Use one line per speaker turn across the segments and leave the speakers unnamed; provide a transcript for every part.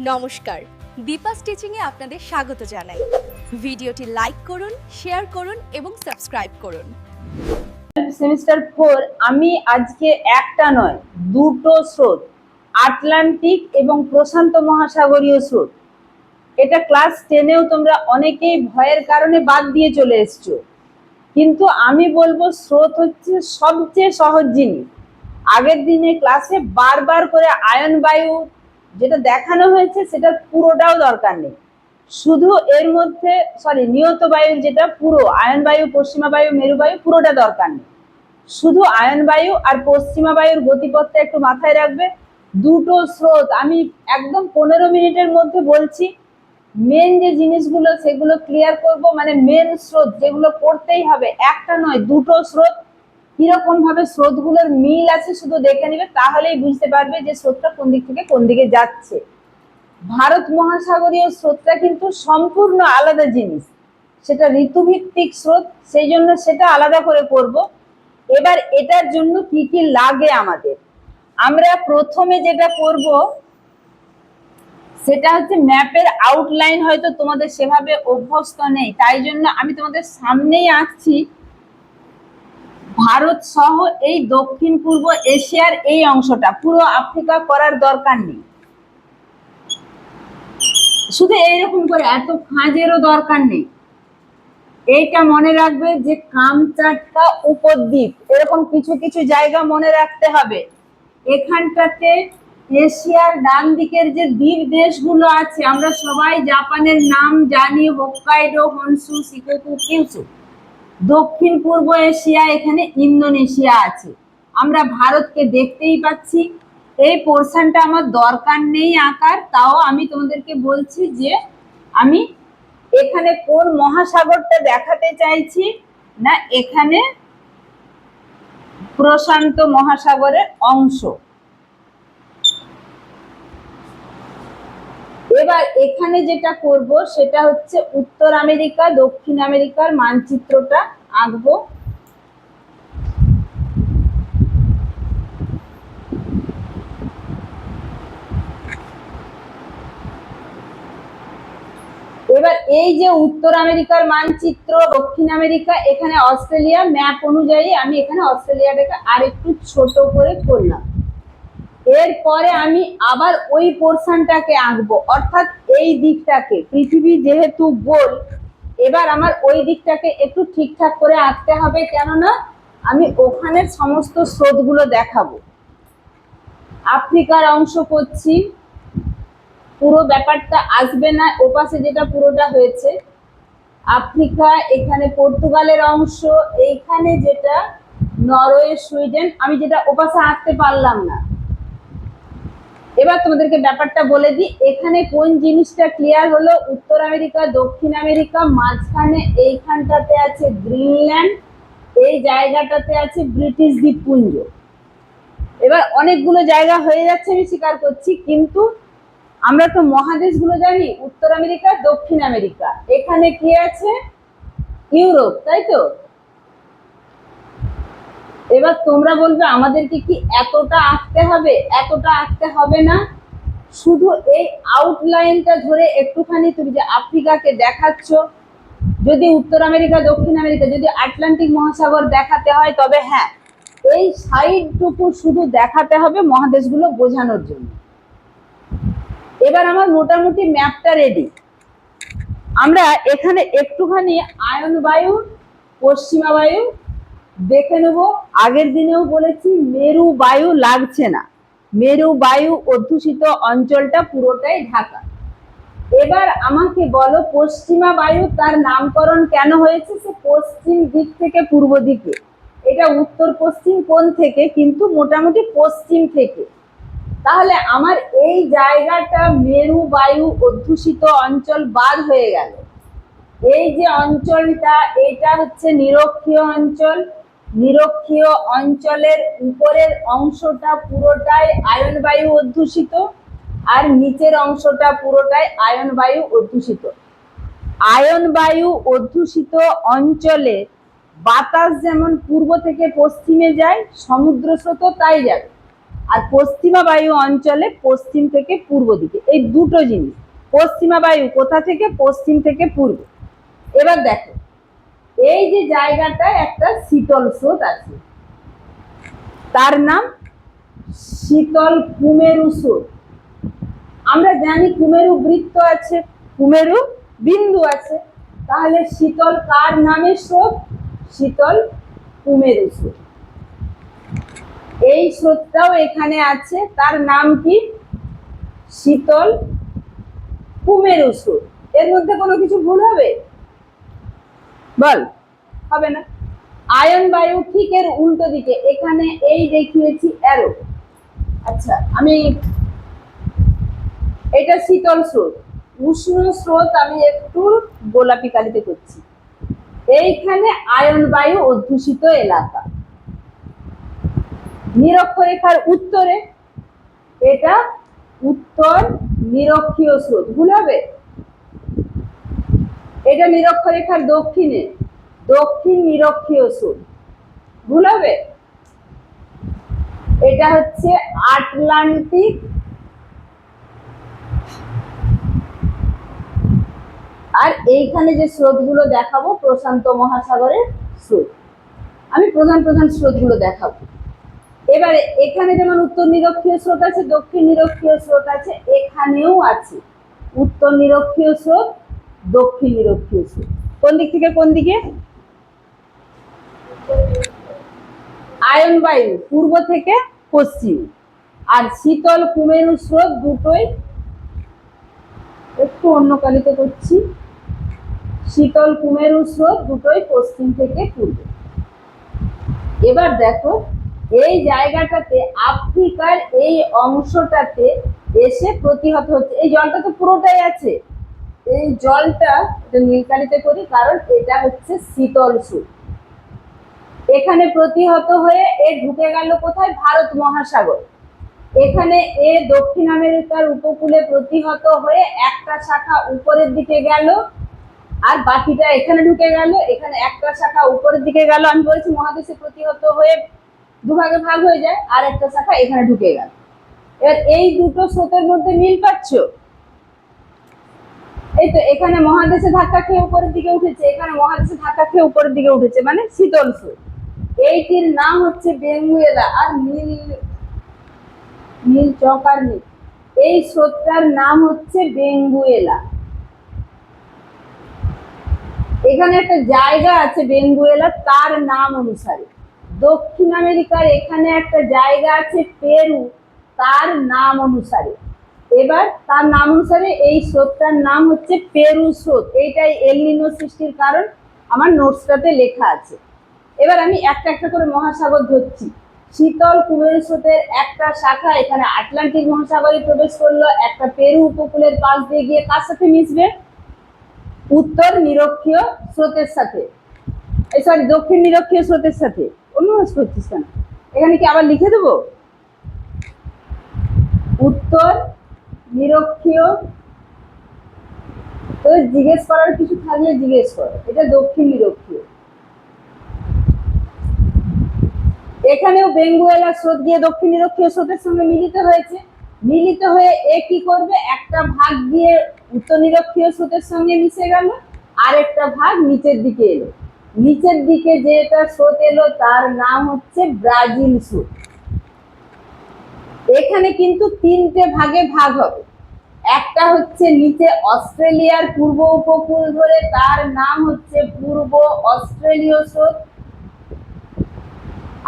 নমস্কার। দীপা স্টিচিংয়ে আপনাদের স্বাগত জানাই। ভিডিওটি লাইক করুন, শেয়ার করুন এবং সাবস্ক্রাইব করুন।
সেমিস্টার ফোর, আমি আজকে একটা নয়, দুটো স্রোত, আটলান্টিক এবং প্রশান্ত মহাসাগরীয় স্রোত। এটা ক্লাস টেনেও তোমরা অনেকেই ভয়ের কারণে বাদ দিয়ে চলে এসছো। কিন্তু আমি বলব স্রোত হচ্ছে সবচেয়ে সহজ জিনিস। আগের দিনে ক্লাসে বারবার করে আয়ন বায়ু যেটা দেখানো হয়েছে সেটা পুরোটাও দরকার নেই। শুধু এর মধ্যে সরি নিয়ত বায়ুর যেটা, পুরো আয়ন বায়ু, পশ্চিমা বায়ু, মেরু বায়ু, পুরোটা দরকার নেই। শুধু আয়ন বায়ু আর পশ্চিমা বায়ুর গতিপথটা একটু মাথায় রাখবে। দুটো স্রোত, আমি একদম পনেরো মিনিটের মধ্যে বলছি মেন যে জিনিসগুলো, সেগুলো ক্লিয়ার করব। মানে মেন স্রোত যেগুলো পড়তেই হবে, একটা নয়, দুটো স্রোত কীরকম ভাবে স্রোতগুলোর মিল আছে শুধু দেখে নিবে, তাহলেই বুঝতে পারবে যে স্রোতটা কোন দিক থেকে কোন দিকে যাচ্ছে। ভারত মহাসাগরীয় স্রোতটা কিন্তু সম্পূর্ণ আলাদা জিনিস। সেটা ঋতুভিত্তিক স্রোত, সেই জন্য সেটা আলাদা করে করব। এবার এটার জন্য কি কি লাগে আমাদের? আমরা প্রথমে যেটা করব, সেটা হচ্ছে ম্যাপের আউটলাইন হয়তো তোমাদের সেভাবে অভ্যস্ত নেই, তাই জন্য আমি তোমাদের সামনেই আঁকছি ভারত সহ এই দক্ষিণ পূর্ব এশিয়ার এই অংশটা পুরো আফ্রিকা করার দরকার নেই। শুধু এইরকম করে এত খাঁজেরও দরকার নেই। এইটা মনে রাখবে যে কামচাটকা উপদ্বীপ, এরকম কিছু কিছু জায়গা মনে রাখতে হবে। এখানটাতে এশিয়ার ডান দিকের যে দ্বীপ দেশগুলো আছে, আমরা সবাই জাপানের নাম জানি, হোক্কাইডো, হনসু সিকোকু কিউসু। দক্ষিণ পূর্ব এশিয়া, এখানে ইন্দোনেশিয়া আছে। আমরা ভারতকে দেখতেই পাচ্ছি। এই পোর্শনটা আমার দরকার নেই আঁকার, তাও আমি তোমাদেরকে বলছি যে আমি এখানে কোন মহাসাগরটা দেখাতে চাইছি না এখানে প্রশান্ত মহাসাগরের অংশ। এবার এখানে যেটা করব, সেটা হচ্ছে উত্তর আমেরিকা, দক্ষিণ আমেরিকার মানচিত্রটা আঁকবো। এবার এই যে উত্তর আমেরিকার মানচিত্র, দক্ষিণ আমেরিকা, এখানে অস্ট্রেলিয়া ম্যাপ অনুযায়ী আমি এখানে অস্ট্রেলিয়াটাকে আরেকটু ছোট করে করলাম। এরপরে আমি আবার ওই পোর্শনটাকে আঁকবো। অর্থাৎ এই দিকটাকে। পৃথিবী যেহেতু গোল, এবার আমার ওই দিকটাকে একটু ঠিকঠাক করে আঁকতে হবে, কেননা আমি ওখানের সমস্ত স্রোতগুলো দেখাবো। আফ্রিকার অংশ করছি। পুরো ব্যাপারটা আসবে না, ওপাশে যেটা পুরোটা হয়েছে। আফ্রিকা, এখানে পর্তুগালের অংশ, এইখানে যেটা নরওয়ে, সুইডেন, আমি যেটা ওপাশে আঁকতে পারলাম না। এবার তোমাদেরকে ব্যাপারটা বলে দিই, এখানে কোন জিনিসটা ক্লিয়ার হলো? উত্তর আমেরিকা, দক্ষিণ আমেরিকা, মাঝখানে এইখানটাতে আছে গ্রিনল্যান্ড, এই জায়গাটাতে আছে ব্রিটিশ দ্বীপপুঞ্জ। এবার অনেকগুলো জায়গা হয়ে যাচ্ছে, আমি স্বীকার করছি, কিন্তু আমরা তো মহাদেশগুলো জানি, উত্তর আমেরিকা, দক্ষিণ আমেরিকা। এখানে কি আছে? ইউরোপ, তাই তো? এবার তোমরা বলবে আমাদেরকে কি এতটা আঁকতে হবে, এতটা আঁকতে হবে না? শুধু এই আউটলাইনটা ধরে একটুখানি তুমি যে আফ্রিকাকে দেখাচ্ছ, যদি উত্তর আমেরিকা, দক্ষিণ আমেরিকা, যদি আটলান্টিক মহাসাগর দেখাতে হয়, তবে হ্যাঁ এই সাইডটুকু শুধু দেখাতে হবে মহাদেশগুলো বোঝানোর জন্য। এবার আমার মোটামুটি ম্যাপটা রেডি আমরা এখানে একটুখানি আয়ন বায়ু, পশ্চিমা বায়ু দেখে নেব। আগের দিনেও বলেছি, মেরু বায়ু লাগছে না। মেরু বায়ু অধ্যুষিত অঞ্চলটা পুরোটাই ঢাকা। এবার আমাকে বলো, পশ্চিমা বায়ু তার নামকরণ কেন হয়েছে? সে পশ্চিম দিক থেকে পূর্ব দিকে। এটা উত্তর পশ্চিম কোণ থেকে, কিন্তু মোটামুটি পশ্চিম থেকে। তাহলে আমার এই জায়গাটা মেরু বায়ু অধ্যুষিত অঞ্চল বাদ হয়ে গেল। এই যে অঞ্চলটা, এটা হচ্ছে নিরক্ষীয় অঞ্চল। নিরক্ষীয় অঞ্চলের উপরের অংশটা পুরোটাই আয়ন বায়ু অধ্যুষিত আর নিচের অংশটা পুরোটাই আয়ন বায়ু অধ্যুষিত। আয়ন বায়ু অধ্যুষিত অঞ্চলে বাতাস যেমন পূর্ব থেকে পশ্চিমে যায়, সমুদ্র স্রোতও তাই যাবে। আর পশ্চিমা বায়ু অঞ্চলে পশ্চিম থেকে পূর্ব দিকে। এই দুটো জিনিস, পশ্চিমা বায়ু কোথা থেকে? পশ্চিম থেকে পূর্ব। এবার দেখো এই যে জায়গাটায় একটা শীতল স্রোত আছে। তার নাম শীতল কুমেরু স্রোত। আমরা জানি কুমেরু বৃত্ত আছে, কুমেরু বিন্দু আছে। তাহলে শীতল কার নামে স্রোত? শীতল কুমেরু স্রোত। এই স্রোতটাও এখানে আছে, তার নাম কি? শীতল কুমেরু স্রোত। এর মধ্যে কোনো কিছু ভুল হবে? বল। হবে না। আয়ন বায়ু ঠিক এর উল্টো দিকে। এখানে এই দেখিয়েছি অ্যারো আচ্ছা আমি এটা শীতল স্রোত। উষ্ণ স্রোত আমি একটু গোলাপি কালিতে করছি। এইখানে আয়ন বায়ু অধ্যুষিত এলাকা। নিরক্ষরেখার উত্তরে। এটা উত্তর নিরক্ষীয় স্রোত। ভুল হবে? এটা নিরক্ষরেখার দক্ষিণে। দক্ষিণ নিরক্ষীয় স্রোত ভুল হবে? এটা হচ্ছে আটলান্টিক আর এইখানে যে স্রোতগুলো দেখাবো, প্রশান্ত মহাসাগরের স্রোত আমি প্রধান প্রধান স্রোতগুলো দেখাবো। এবারে এখানে যেমন উত্তর নিরক্ষীয় স্রোত আছে, দক্ষিণ নিরক্ষীয় স্রোত আছে, এখানেও আছে। উত্তর নিরক্ষীয় স্রোত দক্ষিণ নিরক্ষীয় কোন দিক থেকে, কোন দিকে? আয়ন বায়ু পূর্ব থেকে পশ্চিম। আর শীতল কুমেরু স্রোত দুটোই একটু অন্য কালিতে করছি। শীতল কুমেরু স্রোত দুটোই পশ্চিম থেকে পূর্ব। এবার দেখো, এই জায়গাটাতে আফ্রিকার এই অংশটাতে এসে প্রতিহত হচ্ছে। এই জলটা তো পুরোটাই আছে। এই জলটা নীলকালিতে করি, কারণ এটা হচ্ছে শীতল স্রোত এখানে প্রতিহত হয়ে এ ঢুকে গেল কোথায়? ভারত মহাসাগর। এখানে এ দক্ষিণ আমেরিকার উপকূলে প্রতিহত হয়ে একটা শাখা উপরের দিকে গেল, আর বাকিটা এখানে ঢুকে গেল। এখানে একটা শাখা উপরের দিকে গেল। আমি বলেছি মহাদেশে প্রতিহত হয়ে দুভাগে ভাগ হয়ে যায়, আর একটা শাখা এখানে ঢুকে গেল। এবার এই দুটো স্রোতের মধ্যে মিল পাচ্ছ? এই তো এখানে মহাদেশে ধাক্কা খেয়ে উপরের দিকে উঠেছে, এখানে মহাদেশে ধাক্কা খেয়ে উপরের দিকে উঠেছে মানে শীতল স্রোত এইটির নাম হচ্ছে বেঙ্গুয়েলা আর নীল নীল চক নীল। এই স্রোতটার নাম হচ্ছে বেঙ্গুয়েলা। এখানে একটা জায়গা আছে বেঙ্গুয়েলা, তার নাম অনুসারে। দক্ষিণ আমেরিকার এখানে একটা জায়গা আছে পেরু, তার নাম অনুসারে। এবার তার নাম অনুসারে এই স্রোতটার নাম হচ্ছে পেরু স্রোত। এইটাই এলনিনো সৃষ্টির কারণ। আমার নোটসটাতে লেখা আছে। এবার আমি একটা একটা করে মহাসাগর ধরছি। শীতল কুমেরু স্রোতের একটা শাখা এখানে আটলান্টিক মহাসাগরে প্রবেশ করল। একটা পেরু উপকূলের পাশ দিয়ে গিয়ে কার সাথে মিশবে? উত্তর নিরক্ষীয় স্রোতের সাথে। সরি দক্ষিণ নিরক্ষীয় স্রোতের সাথে। অনুরোধ করছিস কেন? এখানে কি আবার লিখে দেবো? উত্তর নিরক্ষীয়। তো জিজ্ঞেস করার কিছু থাকলে জিজ্ঞেস কর। এটা দক্ষিণ নিরক্ষীয়। এখানেও বেঙ্গুয়েলা স্রোত গিয়ে দক্ষিণ নিরক্ষীয় স্রোতের সঙ্গে মিলিত হয়েছে। মিলিত হয়ে এ কি করবে? একটা ভাগ গিয়ে উত্তর নিরক্ষীয় স্রোতের সঙ্গে মিশে গেল, আরেকটা ভাগ নিচের দিকে এলো। নিচের দিকে যেটা স্রোত এলো, তার নাম হচ্ছে ব্রাজিল স্রোত। এখানে কিন্তু তিনটে ভাগে ভাগ হবে। একটা হচ্ছে নিচে অস্ট্রেলিয়ার পূর্ব উপকূল ধরে তার নাম হচ্ছে পূর্ব অস্ট্রেলীয় স্রোত।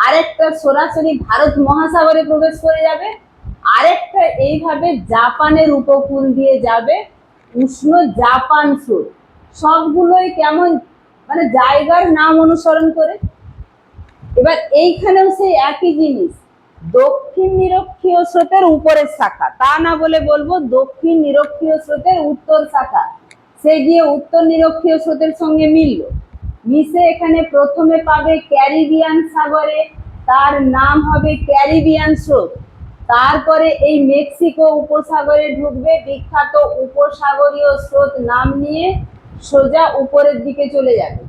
আরেকটা সরাসরি ভারত মহাসাগরে প্রবেশ করে যাবে। আরেকটা এইভাবে জাপানের উপকূল দিয়ে যাবে, উষ্ণ জাপান স্রোত। সবগুলোই কেমন মানে জায়গার নাম অনুসরণ করে। এবার এইখানেও সেই একই জিনিস। দক্ষিণ নিরক্ষীয় স্রোতের উপরের শাখা। তা না বলে বলব দক্ষিণ নিরক্ষীয় স্রোতের উত্তর শাখা। সে গিয়ে উত্তর নিরক্ষীয় স্রোতের সঙ্গে মিলল। মিশে এখানে প্রথমে পাবে ক্যারিবিয়ান সাগরে, তার নাম হবে ক্যারিবিয়ান স্রোত। তারপরে এই মেক্সিকো উপসাগরে ঢুকবে বিখ্যাত উপসাগরীয় স্রোত নাম নিয়ে সোজা উপরের দিকে চলে যাবে।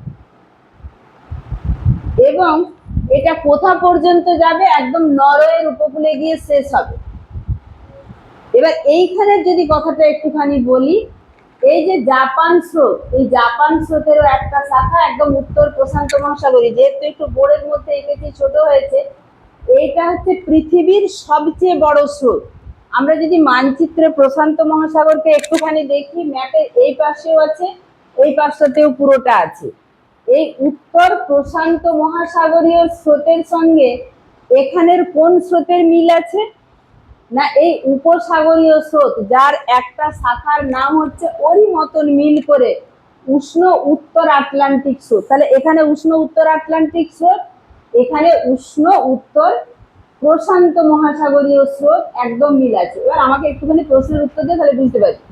এবং এটা কোথা পর্যন্ত যাবে? একদম নরওয়ের উপকূলে গিয়ে শেষ হবে। এবার এইখানের যদি কথাটা একটুখানি বলি, এই যে জাপান স্রোত, এই জাপান স্রোতেরও একটা শাখা একদম উত্তর প্রশান্ত মহাসাগরী যেহেতু একটু বোর্ডের মধ্যে এঁকেছি, ছোট হয়েছে, এইটা হচ্ছে পৃথিবীর সবচেয়ে বড় স্রোত। আমরা যদি মানচিত্রে প্রশান্ত মহাসাগরকে একটুখানি দেখি, ম্যাপের এই পাশেও আছে, এই পাশটাতেও পুরোটা আছে। এই উত্তর প্রশান্ত মহাসাগরীয় স্রোতের সঙ্গে এখানের কোন স্রোতের মিল আছে? না, এই উপসাগরীয় স্রোত, যার একটা শাখার নাম হচ্ছে ওরই মতন মিল করে উষ্ণ উত্তর আটলান্টিক স্রোত। তাহলে এখানে উষ্ণ উত্তর আটলান্টিক স্রোত, এখানে উষ্ণ উত্তর প্রশান্ত মহাসাগরীয় স্রোত একদম মিল আছে। এবার আমাকে একটুখানি প্রশ্নের উত্তর দিয়ে তাহলে বুঝতে পারছি।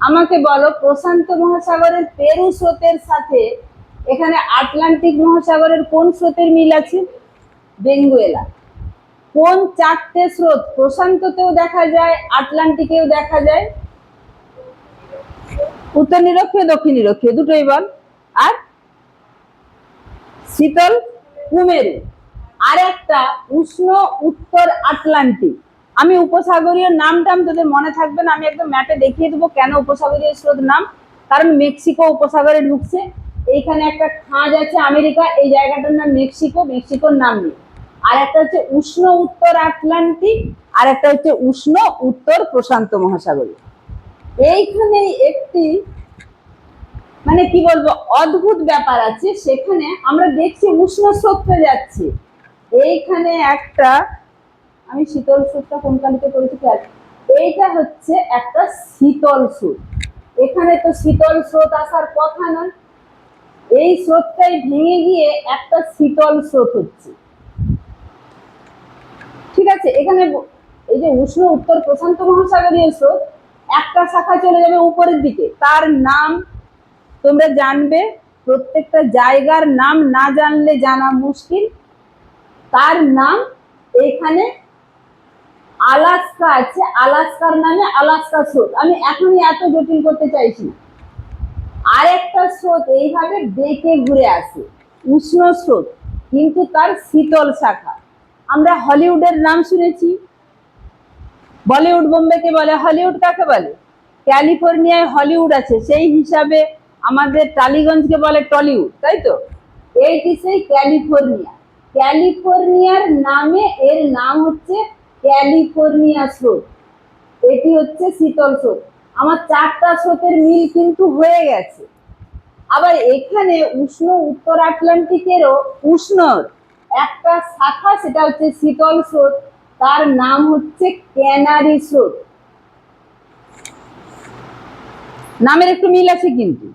আমাকে বলো, প্রশান্ত মহাসাগরের পেরু স্রোতের সাথে এখানে আটলান্টিক মহাসাগরের কোন স্রোতের মিল আছে? বেঙ্গুয়েলা কোন চারটে স্রোত প্রশান্ততেও দেখা যায়, আটলান্টিকেও দেখা যায়? উত্তর নিরক্ষীয় দক্ষিণ নিরক্ষীয় দুটোই বল। আর শীতল কুমেরু। আর একটা উষ্ণ উত্তর আটলান্টিক। আমি উপসাগরীয় নাম টাম তোদের মনে থাকবে না, আমি একদম ম্যাপে দেখিয়ে দেবো কেন উপসাগরীয় স্রোত নাম। কারণ মেক্সিকো উপসাগরে ঢুকছে। এইখানে একটা খাঁজ আছে আমেরিকা, এই জায়গাটার নাম মেক্সিকো, মেক্সিকোর নাম নেই। আর একটা হচ্ছে উষ্ণ উত্তর আটলান্টিক, আর একটা হচ্ছে উষ্ণ উত্তর প্রশান্ত মহাসাগর এইখানে একটি মানে কি বলব, অদ্ভুত ব্যাপার আছে। সেখানে আমরা দেখছি উষ্ণ স্রোতটা যাচ্ছে। এইখানে একটা, আমি শীতল স্রোতটা কোন কালিতে করেছি এইটা হচ্ছে একটা শীতল স্রোত। এখানে তো শীতল স্রোত আসার কথা নয়। এই স্রোতটাই ভেঙে গিয়ে একটা শীতল স্রোত হচ্ছে। ঠিক আছে, এখানে এই যে উষ্ণ উত্তর প্রশান্ত মহাসাগরীয় স্রোত, একটা শাখা চলে যাবে উপরের দিকে। তার নাম তোমরা জানবে, প্রত্যেকটা জায়গার নাম না জানলে জানা মুশকিল। তার নাম এখানে আলাস্কা আছে। আলাস্কার নামে আলাস্কা স্রোত। আমি এখনই এত জটিল করতে চাইছি না। আরেকটা স্রোত এইভাবে বেঁকে ঘুরে আসে। উষ্ণ স্রোত, কিন্তু তার শীতল শাখা। আমরা হলিউডের নাম শুনেছি। বলিউড বোম্বেকে বলে, হলিউড কাকে বলে? ক্যালিফোর্নিয়ায় হলিউড আছে, সেই হিসাবে আমাদের টালিগঞ্জকে বলে টলিউড, তাই তো? এইটি সেই ক্যালিফোর্নিয়া। ক্যালিফোর্নিয়ার নামে এর নাম হচ্ছে ক্যালিফোর্নিয়া স্রোত। এটি হচ্ছে শীতল স্রোত। আমার চারটা স্রোতের মিল কিন্তু হয়ে গেছে। আবার এখানে উষ্ণ উত্তর আটলান্টিকেরও উষ্ণ। একটা শাখা, সেটা হচ্ছে শীতল স্রোত। তার নাম হচ্ছে ক্যানারি স্রোত। নামের একটু মিল আছে কিন্তু।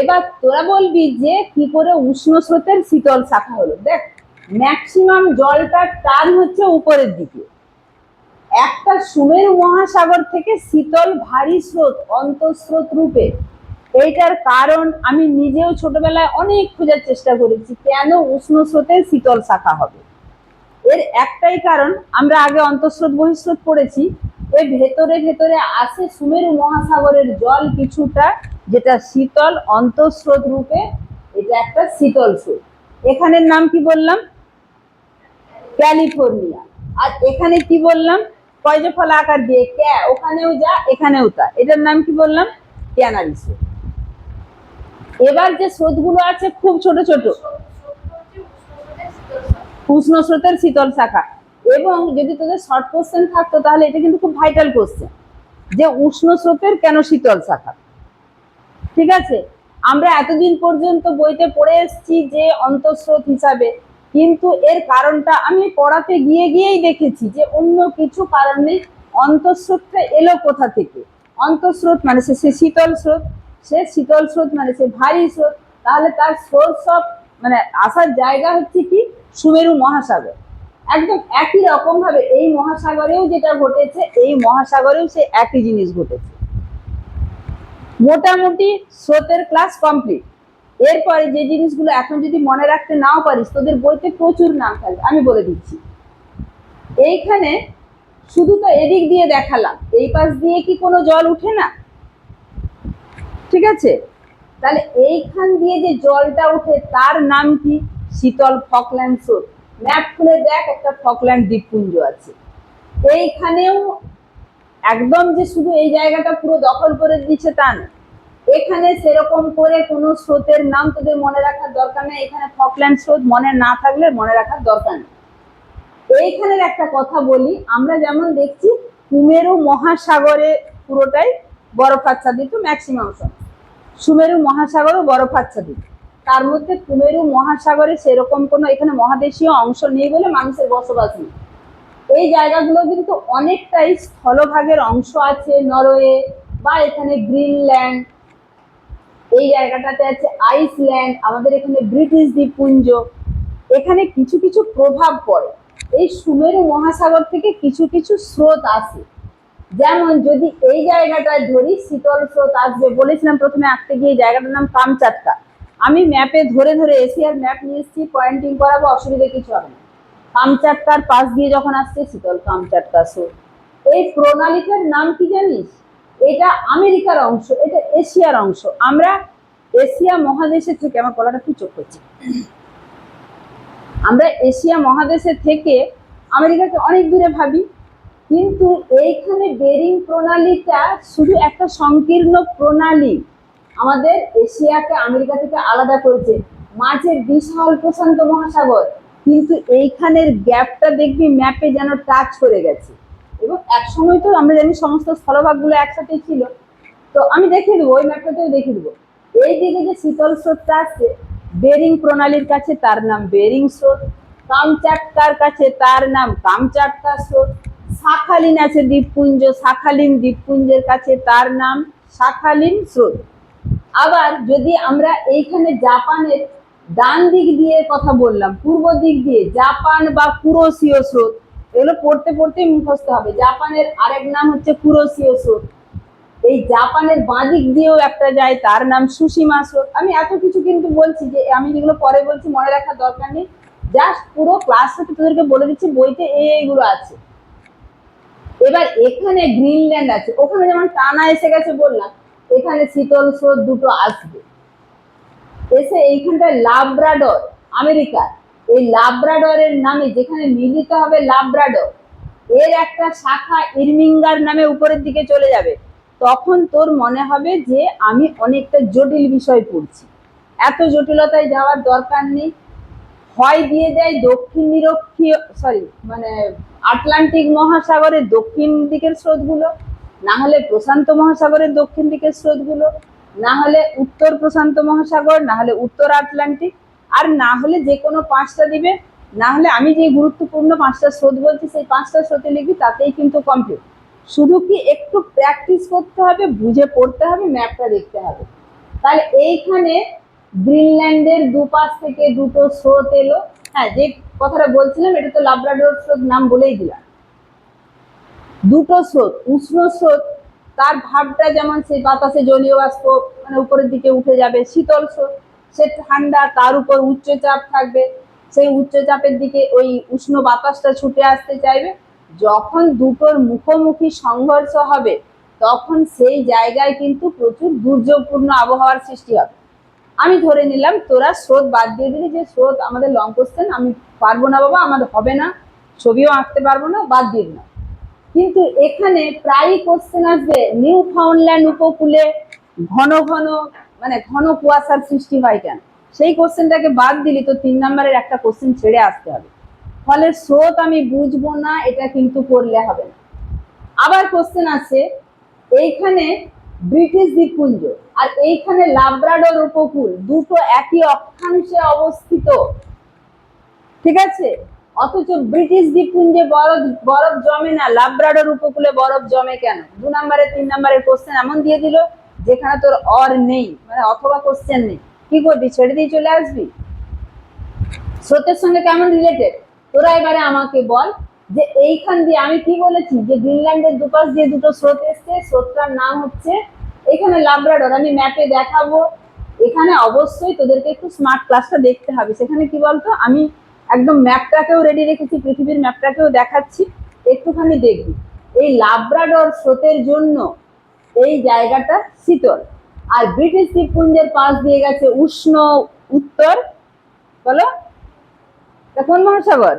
এবার তোরা বলবি যে কি করে উষ্ণ স্রোতের শীতল শাখা হলো। দেখ ম্যাক্সিমাম জলটার টান হচ্ছে উপরের দিকে। একটা সুমেরু মহাসাগর থেকে শীতল ভারী স্রোত, অন্তঃস্রোত রূপে। এইটার কারণ আমি নিজেও ছোটবেলায় অনেক খোঁজার চেষ্টা করেছি, কেন উষ্ণ স্রোতে শীতল শাখা হবে? এর একটাই কারণ, আমরা আগে অন্তঃস্রোত, বহিঃস্রোত পড়েছি এর ভেতরে ভেতরে আসে সুমেরু মহাসাগরের জল কিছুটা, যেটা শীতল অন্তঃস্রোত রূপে, এটা একটা শীতল স্রোত। এখানের নাম কি বললাম? ক্যালিফোর্নিয়া। আর এখানে কি বললাম? কয় যে ফলা আকার দিয়ে ক্যা, ওখানেও যা, এখানেও তা। এটার নাম কি বললাম? ক্যানারি স্রোত। এবার যে স্রোতগুলো আছে খুব ছোট ছোট। উষ্ণ স্রোতের শীতল শাখা। এবং যদি তোদের শর্ট কোশ্চেন থাকতো, তাহলে এটা কিন্তু খুব ভাইটাল কোশ্চেন যে উষ্ণ স্রোতের কেন শীতল শাখা? ঠিক আছে? আমরা এতদিন পর্যন্ত বইতে পড়ে এসেছি যে অন্তঃস্রোত হিসাবে। কিন্তু এর কারণটা আমি পড়াতে গিয়ে গিয়েই দেখেছি যে অন্য কিছু কারণে অন্তঃস্রোতটা এলো কোথা থেকে? অন্তঃস্রোত মানে সে সে শীতল স্রোত। সে শীতল স্রোত মানে সে ভারী স্রোত, তাহলে তার স্রোত সব মানে আসার জায়গা হচ্ছে কি? সুমেরু মহাসাগর। একদম একই রকম ভাবে এই মহাসাগরেও যেটা ঘটেছে, এই মহাসাগরেও সে একই জিনিস ঘটেছে। মোটামুটি স্রোতের ক্লাস কমপ্লিট এরপরে যে জিনিসগুলো এখন যদি মনে রাখতে নাও পারিস, তোদের বইতে প্রচুর নাম থাকবে, আমি বলে দিচ্ছি। এইখানে শুধু তো এদিক দিয়ে দেখালাম, এই পাশ দিয়ে কি কোনো জল উঠে না? ঠিক আছে? তাহলে এইখান দিয়ে যে জলটা উঠে তার নাম কি? শীতল ফকল্যান্ড স্রোত। ম্যাপ খুলে দেখ, একটা ফকল্যান্ড দ্বীপপুঞ্জ আছে। এইখানেও একদম যে শুধু এই জায়গাটা পুরো দখল করে দিচ্ছে তা না। এখানে সেরকম করে কোনো স্রোতের নাম তোদের মনে রাখার দরকার নেই। এখানে ফকল্যান্ড স্রোত মনে না থাকলে মনে রাখার দরকার নেই। এইখানের একটা কথা বলি, আমরা যেমন দেখছি কুমেরু মহাসাগরে পুরোটাই বরফাচ্ছাদিত ম্যাক্সিমাম সময়। সুমেরু মহাসাগরও বরফাচ্ছাদিত তার মধ্যে কুমেরু মহাসাগরে সেরকম কোনো এখানে মহাদেশীয় অংশ নেই বলে মানুষের বসবাস নেই। এই জায়গাগুলো কিন্তু অনেকটাই স্থলভাগের অংশ আছে নরওয়ে বা এখানে গ্রিনল্যান্ড। এই জায়গাটাতে আছে আইসল্যান্ড, আমাদের এখানে ব্রিটিশ দ্বীপপুঞ্জ। এখানে কিছু কিছু প্রভাব পড়ে। এই সুমেরু মহাসাগর থেকে কিছু কিছু স্রোত আসে। যেমন যদি এই জায়গাটায় ধরি, শীতল স্রোত আসবে, বলেছিলাম প্রথমে আঁকতে গিয়ে জায়গাটার নাম কামচাটকা। আমি ম্যাপে ধরে ধরে এশিয়ার ম্যাপ নিয়ে এসেছি পয়েন্টিং করাবো, অসুবিধা কিছু হবে না। কামচাটকার পাশ দিয়ে যখন আসছে, শীতল কামচাটকা স্রোত। এই প্রণালীটার নাম কি জানিস? এটা আমেরিকার অংশ, এটা এশিয়ার অংশ। আমরা এশিয়া মহাদেশের থেকে, আমার গলাটা কি চোখ করছে আমরা এশিয়া মহাদেশের থেকে আমেরিকাকে অনেক দূরে ভাবি। কিন্তু এইখানে বেরিং প্রণালীটা শুধু একটা সংকীর্ণ প্রণালী। আমাদের এশিয়াকে আমেরিকা থেকে আলাদা করেছে। মাঝে বিশাল প্রশান্ত মহাসাগর। কিন্তু এইখানের গ্যাপটা দেখবি, ম্যাপে যেন টাচ করে গেছে। এবং এক সময় তো আমরা জানি সমস্ত স্থলভাগগুলো একসাথে ছিল। তো আমি দেখিয়ে দেবো, ওই ম্যাপটাতেও দেখিয়ে দেবো। এই দিকে যে শীতল স্রোতটা আছে বেরিং প্রণালীর কাছে তার নাম বেরিং স্রোত। কামচাটকার কাছে তার নাম কামচাটকা স্রোত। শাখালিন আছে দ্বীপপুঞ্জ, শাখালিন দ্বীপপুঞ্জের কাছে তার নাম শাখালিন স্রোত। আবার যদি আমরা এইখানে জাপানের ডান দিক দিয়ে কথা বললাম, পূর্ব দিক দিয়ে জাপান বা কুরোশীয় স্রোত, এগুলো পড়তে পড়তেই মুখস্থ হবে। জাপানের আরেক নাম হচ্ছে কুরোশীয় স্রোত। এই জাপানের বাঁদিক দিয়েও একটা যায়, তার নাম সুসীমা স্রোত। আমি এত কিছু কিন্তু বলছি যে, আমি যেগুলো পরে বলছি মনে রাখার দরকার নেই। জাস্ট পুরো ক্লাসটা তোদেরকে বলে দিচ্ছি, বইতে এই এইগুলো আছে। এবার এখানে গ্রিনল্যান্ড আছে। ওখানে যেমন টানা এসে গেছে বললাম, এখানে শীতল স্রোত দুটো আসবে। এসে এইখানটায় লাব্রাডর আমেরিকার। এই লাব্রাডরের নামে যেখানে মিলিত হবে লাব্রাডর এর একটা শাখা ইরমিঙ্গার নামে উপরের দিকে চলে যাবে। তখন তোর মনে হবে যে আমি অনেকটা জটিল বিষয় পড়ছি। এত জটিলতায় যাওয়ার দরকার নেই। হয় দিয়ে দেয় দক্ষিণ নিরক্ষীয় সরি মানে আটলান্টিক মহাসাগরের দক্ষিণ দিকের স্রোতগুলো, না হলে প্রশান্ত মহাসাগরের দক্ষিণ দিকের স্রোতগুলো, না হলে উত্তর প্রশান্ত মহাসাগর, না হলে উত্তর আটলান্টিক, আর না হলে যে কোনো পাঁচটা দিবে, না হলে আমি যে গুরুত্বপূর্ণ পাঁচটা স্রোত বলছি, সেই পাঁচটা স্রোতে লিখবি, তাতেই কিন্তু কমপ্লিট শুধু কি একটু প্র্যাকটিস করতে হবে, বুঝে পড়তে হবে ম্যাপটা দেখতে হবে। তাহলে এইখানে গ্রিনল্যান্ডের দুপাশ থেকে দুটো স্রোত এলো। হ্যাঁ যে কথাটা বলছিলাম, এটা তো লাব্রাডোর স্রোত নাম বলেই দিলাম। দুটো স্রোত, উষ্ণ স্রোত, তার ভাবটা যেমন সেই বাতাসে জলীয় বাষ্প মানে উপরের দিকে উঠে যাবে, শীতল স্রোত, সে ঠান্ডা, তার উপর উচ্চচাপ থাকবে, সেই উচ্চচাপের দিকে ওই উষ্ণ বাতাসটা ছুটে আসতে চাইবে। যখন দুটোর মুখোমুখি সংঘর্ষ হবে, তখন সেই জায়গায় কিন্তু প্রচুর দুর্যোগপূর্ণ আবহাওয়ার সৃষ্টি হবে। আমি ধরে নিলাম, তোরা স্রোত বাদ দিয়ে দিলি যে স্রোত আমাদের লং কোশ্চেন আমি পারব না বাবা আমাদের হবে না, ছবিও আঁকতে পারব না, বাদ দিয়ে দিলাম। কিন্তু এখানে প্রায়ই কোশ্চেন আসবে নিউ ফাউন্ডল্যান্ড উপকূলে ঘন ঘন মানে ঘন কুয়াশার সৃষ্টি হয় কেন? সেই কোশ্চেনটাকে বাদ দিলি তো তিন নম্বরের একটা কোশ্চেন ছেড়ে আসতে হবে। ফলে স্রোত আমি বুঝব না, এটা কিন্তু করলে হবে না। আবার কোশ্চেন আছে এইখানে ব্রিটিশ দ্বীপপুঞ্জ। আর এইখানে লাব্রাডোর উপকূল, দুটো একই অক্ষাংশে অবস্থিত। ঠিক আছে? অথচ ব্রিটিশ দ্বীপপুঞ্জে বরফ বরফ জমে না, লাব্রাডোর উপকূলে বরফ জমে কেন? দু নম্বরে, তিন নম্বরের কোশ্চেন এমন দিয়ে দিল, যেখানে তোর অর নেই মানে অথবা কোশ্চেন নেই। কি করবি, ছেড়ে দিয়ে চলে আসবি? স্রোতের সঙ্গে কেমন রিলেটেড তোরা এবারে আমাকে বল যে এইখান দিয়ে আমি কি বলেছি? যে গ্রিনল্যান্ডের দুপাশ দিয়ে দুটো স্রোত এসছে। স্রোতটার নাম হচ্ছে এখানে লাব্রাডর আমি ম্যাপে দেখাবো। এখানে অবশ্যই তোদেরকে একটু স্মার্ট ক্লাসটা দেখতে হবে। সেখানে কি বলতো? আমি একদম ম্যাপটাকেও রেডি রেখেছি, পৃথিবীর ম্যাপটাকেও দেখাচ্ছি। একটুখানি দেখবি। এই লাব্রাডর স্রোতের জন্য এই জায়গাটা শীতল। আর ব্রিটিশ দ্বীপপুঞ্জের পাশ দিয়ে গেছে উষ্ণ উত্তর। বলো? কোন মহাসাগর?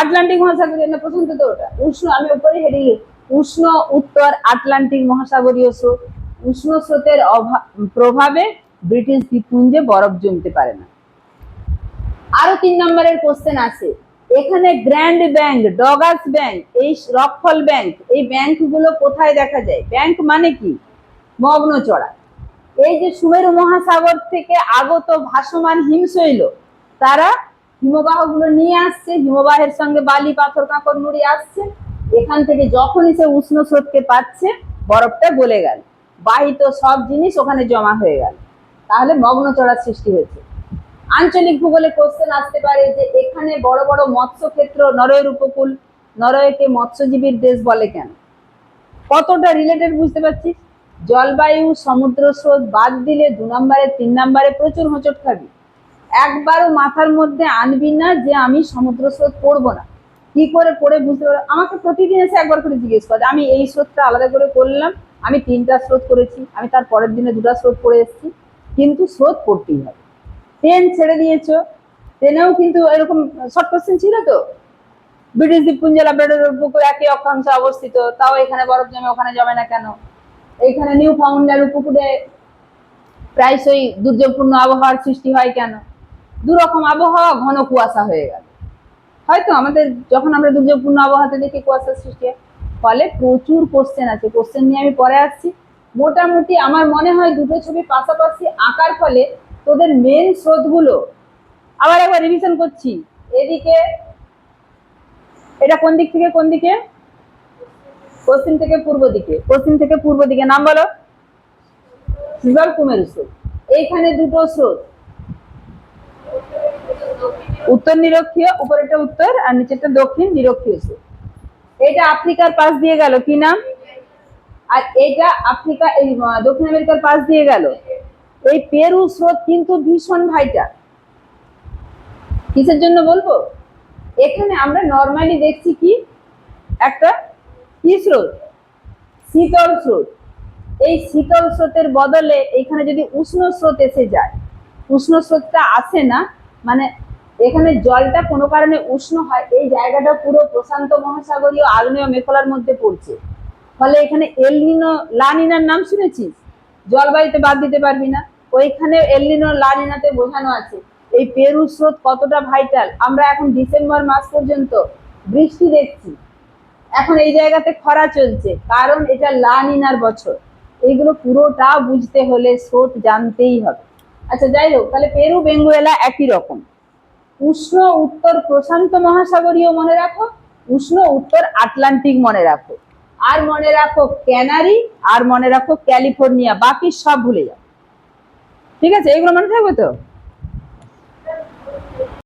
আটলান্টিক মহাসাগরীয়, না প্রথম তো ওটা? উষ্ণ, আমি উপরে হেডে উষ্ণ, উত্তর আটলান্টিক মহাসাগরীয় স্রোত। উষ্ণ স্রোতের প্রভাবে ব্রিটিশ দ্বীপপুঞ্জে বরফ জমতে পারে না। আরও তিন নম্বরের কোশ্চেন আছে। এখানে গ্র্যান্ড ব্যাংক ডগাস ব্যাংক এই রকফল ব্যাংক এই ব্যাংকগুলো কোথায় দেখা যায়? ব্যাংক মানে কি? মগ্ন চড়া। এই যে সুমেরু মহাসাগর থেকে আগত ভাসমান হিমশৈল, তারা হিমবাহগুলো নিয়ে আসছে, হিমবাহের সঙ্গে বালি, পাথর, কাঁকড়, নুড়ি আসছে। এখান থেকে যখনই সে উষ্ণ স্রোতকে পাচ্ছে, বরফটা গলে গেল। বাহিত সব জিনিস ওখানে জমা হয়ে গেল। তাহলে মগ্ন চড়ার সৃষ্টি হয়েছে। আঞ্চলিক ভূগোলে কোশ্চেন আসতে পারে যে এখানে বড় বড় মৎস্য ক্ষেত্র নরওয়ের উপকূল নরওয়েকে মৎস্যজীবীর দেশ বলে কেন? কতটা রিলেটেড বুঝতে পারছিস? জলবায়ু সমুদ্র স্রোত বাদ দিলে দু নম্বরে, তিন নম্বরে প্রচুর হোঁচট খাবি। একবারও মাথার মধ্যে আনবি না যে আমি সমুদ্র স্রোত পড়ব না। কি করে পড়ে বুঝতে পারব? আমাকে প্রতিদিন এসে একবার করে জিজ্ঞেস করে আমি এই স্রোতটা আলাদা করে করলাম, আমি তিনটা স্রোত করেছি, আমি তার পরের দিনে দুটো স্রোত পড়ে এসেছি, কিন্তু স্রোত পড়তেই হবে। ট্রেন ছেড়ে দিয়েছ। ট্রেনেও কিন্তু এরকম শর্ট কোশ্চেন ছিল তো? ব্রিটিশ দ্বীপপুঞ্জ লাব্রাডোর উপকূল একই অক্ষাংশে অবস্থিত, তাও এখানে বরফ জমে, ওখানে জমে না কেন? এইখানে নিউ ফাউন্ডল্যান্ড উপকূলে প্রায়শই দুর্যোগপূর্ণ আবহাওয়ার সৃষ্টি হয় কেন? দু রকম আবহাওয়া ঘন কুয়াশা হয়ে গেল। হয়তো আমাদের যখন আমরা দুর্যোগপূর্ণ আবহাওয়াতে দেখি কুয়াশার সৃষ্টি হয় ফলে প্রচুর কোশ্চেন আছে। কোশ্চেন নিয়ে আমি পরে আসছি। মোটামুটি আমার মনে হয় দুটো ছবি পাশাপাশি আঁকার ফলে তোদের মেন স্রোতগুলো আবার একবার রিভিশন করছি। এদিকে, এটা কোন দিক থেকে, কোন দিকে? পশ্চিম থেকে পূর্ব দিকে। পশ্চিম থেকে পূর্ব দিকে নাম বলো। কুমেরু স্রোত। এইখানে দুটো স্রোত। উত্তর নিরক্ষীয় উপরেটা উত্তর, আর নিচেরটা দক্ষিণ নিরক্ষীয় এটা আফ্রিকার পাশ দিয়ে গেল, কি নাম? আর এটা আফ্রিকা, এই দক্ষিণ আমেরিকার পাশ দিয়ে গেল। এই পেরু স্রোত কিন্তু ভীষণ ভাইটা কিসের জন্য বলব? এখানে আমরা নর্মালি দেখছি কি? একটা কি স্রোত? শীতল স্রোত। এই শীতল স্রোতের বদলে এখানে যদি উষ্ণ স্রোত এসে যায়, উষ্ণ স্রোতটা আসে না মানে এখানে জলটা কোনো কারণে উষ্ণ হয়, এই জায়গাটা পুরো প্রশান্ত মহাসাগরীয় আগ্নেয় মেখলার মধ্যে পড়ছে। ফলে এখানে এলনিনো লানিনার নাম শুনেছিস? জলবায়ুতে বাদ দিতে পারবি না। ওইখানে এলনিনো লানিনাতে বোঝানো আছে, এই পেরু স্রোত কতটা ভাইটাল আমরা এখন ডিসেম্বর মাস পর্যন্ত বৃষ্টি দেখছি। এখন এই জায়গাতে খরা চলছে, কারণ এটা লানিনার বছর। এইগুলো পুরোটা বুঝতে হলে স্রোত জানতেই হবে। আচ্ছা যাই হোক, তাহলে পেরু, বেঙ্গুয়েলা একই রকম। উষ্ণ উত্তর প্রশান্ত মহাসাগরীয় মনে রাখো, উষ্ণ উত্তর আটলান্টিক মনে রাখো। আর মনে রাখো ক্যানারি, আর মনে রাখো ক্যালিফোর্নিয়া, বাকি সব ভুলে যাও। ঠিক আছে? এগুলো মনে থাকবে তো?